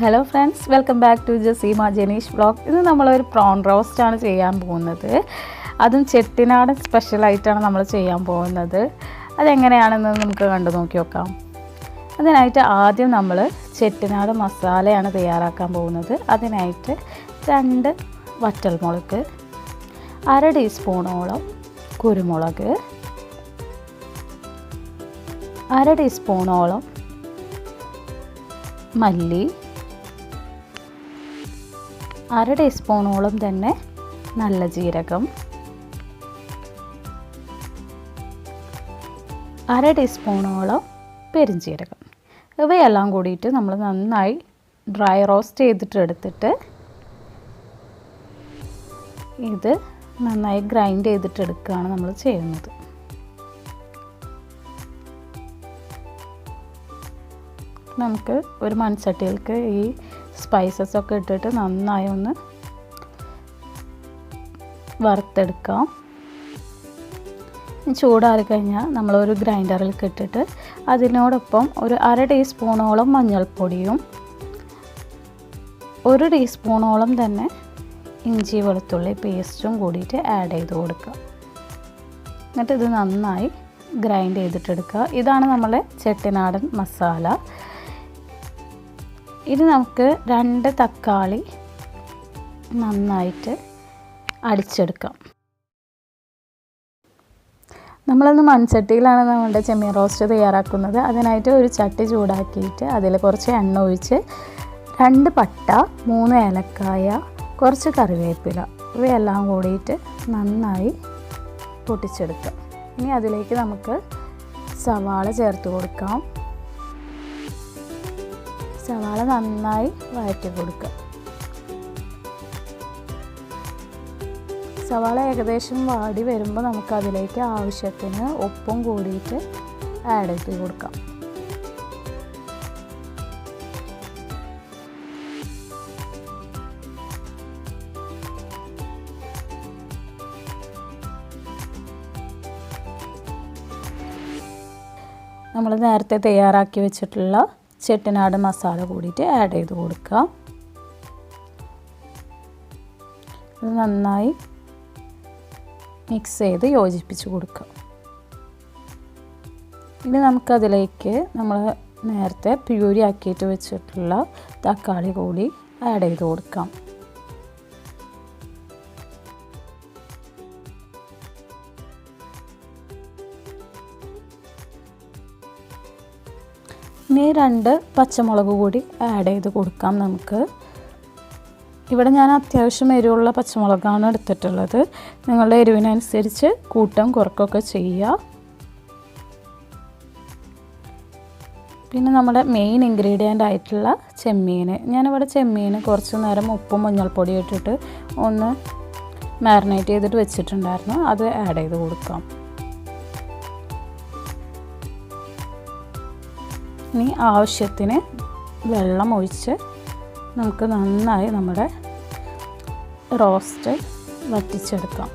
Hello friends welcome back to Jaseema Janeesh blog ഇന്ന് നമ്മളൊരു prawn റോസ്റ്റാണ് ചെയ്യാൻ പോകുന്നത്. അതും ചെട്ടിനാടൻ സ്പെഷ്യലായിട്ടാണ് നമ്മൾ ചെയ്യാൻ പോകുന്നത്. അതെങ്ങനെയാണെന്ന് നമുക്ക് കണ്ടു നോക്കി നോക്കാം. അതിനായിട്ട് ആദ്യം നമ്മൾ ചെട്ടിനാട് മസാലയാണ് തയ്യാറാക്കാൻ പോകുന്നത്. അതിനായിട്ട് രണ്ട് വറ്റൽമുളക് അര ടീസ്പൂണോളം കുരുമുളക് അര ടീസ്പൂണോളം മല്ലി അര ടീസ്പൂണോളം തന്നെ നല്ല ജീരകം. അര ടീസ്പൂണോളം പെരിഞ്ജീരകം ഇവയെല്ലാം കൂടിയിട്ട് നമ്മൾ നന്നായി ഡ്രൈ റോസ്റ്റ് ചെയ്തിട്ട് എടുത്തിട്ട് ഇത് നന്നായി ഗ്രൈൻഡ് ചെയ്തിട്ട് എടുക്കുകയാണ് നമ്മൾ ചെയ്യുന്നത്. നമുക്ക് ഒരു മൺചട്ടികൾക്ക് ഈ സ്പൈസസ് ഒക്കെ ഇട്ടിട്ട് നന്നായി ഒന്ന് വറുത്തെടുക്കാം. ചൂടാറി കഴിഞ്ഞാൽ നമ്മളൊരു ഗ്രൈൻഡറിൽ ഇട്ടിട്ട് അതിനോടൊപ്പം ഒരു അര ടീസ്പൂണോളം മഞ്ഞൾപ്പൊടിയും ഒരു ടീസ്പൂണോളം തന്നെ ഇഞ്ചി വെളുത്തുള്ളി പേസ്റ്റും കൂടിയിട്ട് ആഡ് ചെയ്ത് കൊടുക്കുക. എന്നിട്ട് ഇത് നന്നായി ഗ്രൈൻഡ് ചെയ്തിട്ടെടുക്കുക. ഇതാണ് നമ്മളെ ചെട്ടിനാടൻ മസാല. ഇത് നമുക്ക് രണ്ട് തക്കാളി നന്നായിട്ട് അടിച്ചെടുക്കാം. നമ്മളൊന്ന് മൺചട്ടിയിലാണ് നമ്മുടെ ചെമ്മീൻ റോസ്റ്റ് തയ്യാറാക്കുന്നത്. അതിനായിട്ട് ഒരു ചട്ടി ചൂടാക്കിയിട്ട് അതിൽ കുറച്ച് എണ്ണ ഒഴിച്ച് രണ്ട് പട്ട മൂന്ന് ഏലക്കായ കുറച്ച് കറിവേപ്പില ഇവയെല്ലാം കൂടിയിട്ട് നന്നായി പൊട്ടിച്ചെടുക്കാം. ഇനി അതിലേക്ക് നമുക്ക് സവാള ചേർത്ത് കൊടുക്കാം. സവാള നന്നായി വഴറ്റി കൊടുക്കുക. സവാള ഏകദേശം വാടി വരുമ്പോൾ നമുക്ക് അതിലേക്ക് ആവശ്യത്തിന് ഉപ്പും കൂടിയിട്ട് ആഡ് ചെയ്ത് കൊടുക്കാം. നമ്മൾ നേരത്തെ തയ്യാറാക്കി വെച്ചിട്ടുള്ള ചെട്ടിനാട് മസാല കൂടിയിട്ട് ആഡ് ചെയ്ത് കൊടുക്കുക ഇത് നന്നായി മിക്സ് ചെയ്ത് യോജിപ്പിച്ച് കൊടുക്കുക ഇനി നമുക്കതിലേക്ക് നമ്മൾ നേരത്തെ പ്യൂരി ആക്കിയിട്ട് വെച്ചിട്ടുള്ള തക്കാളി കൂടി ആഡ് ചെയ്ത് കൊടുക്കാം. ഇനി രണ്ട് പച്ചമുളക് കൂടി ആഡ് ചെയ്ത് കൊടുക്കാം നമുക്ക്. ഇവിടെ ഞാൻ അത്യാവശ്യം എരിവുള്ള പച്ചമുളകാണ് എടുത്തിട്ടുള്ളത്. നിങ്ങളുടെ എരിവിനനുസരിച്ച് കൂട്ടം കുറക്കൊക്കെ ചെയ്യുക. പിന്നെ നമ്മുടെ മെയിൻ ഇൻഗ്രീഡിയന്റ് ആയിട്ടുള്ള ചെമ്മീൻ ഞാനിവിടെ ചെമ്മീൻ കുറച്ച് നേരം ഉപ്പും മഞ്ഞൾപ്പൊടി ഇട്ടിട്ട് ഒന്ന് മാരിനേറ്റ് ചെയ്തിട്ട് വെച്ചിട്ടുണ്ടായിരുന്നു. അത് ആഡ് ചെയ്ത് കൊടുക്കാം. ഇനി ആവശ്യത്തിന് വെള്ളം ഒഴിച്ച് നമുക്ക് നന്നായി നമ്മുടെ റോസ്റ്റ് വറ്റിച്ചെടുക്കാം.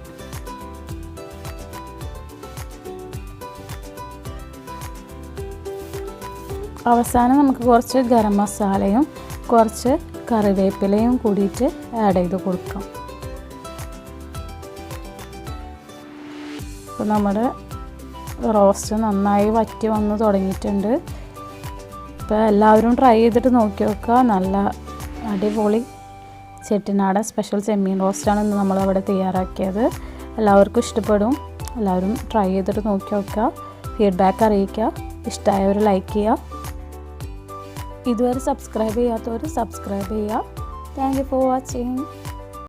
അവസാനം നമുക്ക് കുറച്ച് ഗരം മസാലയും കുറച്ച് കറിവേപ്പിലയും കൂടിയിട്ട് ആഡ് ചെയ്ത് കൊടുക്കാം. അപ്പോൾ നമ്മുടെ റോസ്റ്റ് നന്നായി വറ്റി വന്ന് തുടങ്ങിയിട്ടുണ്ട്. അപ്പോൾ എല്ലാവരും ട്രൈ ചെയ്തിട്ട് നോക്കി നോക്കുക. നല്ല അടിപൊളി ചെട്ടിനാടൻ സ്പെഷ്യൽ ചെമ്മീൻ റോസ്റ്റാണ് ഇന്ന് നമ്മളവിടെ തയ്യാറാക്കിയത്. എല്ലാവർക്കും ഇഷ്ടപ്പെടും. എല്ലാവരും ട്രൈ ചെയ്തിട്ട് നോക്കി നോക്കുക. ഫീഡ്ബാക്ക് അറിയിക്കുക. ഇഷ്ടമായവർ ലൈക്ക് ചെയ്യുക. ഇതുവരെ സബ്സ്ക്രൈബ് ചെയ്യാത്തവർ സബ്സ്ക്രൈബ് ചെയ്യുക. Thank you for watching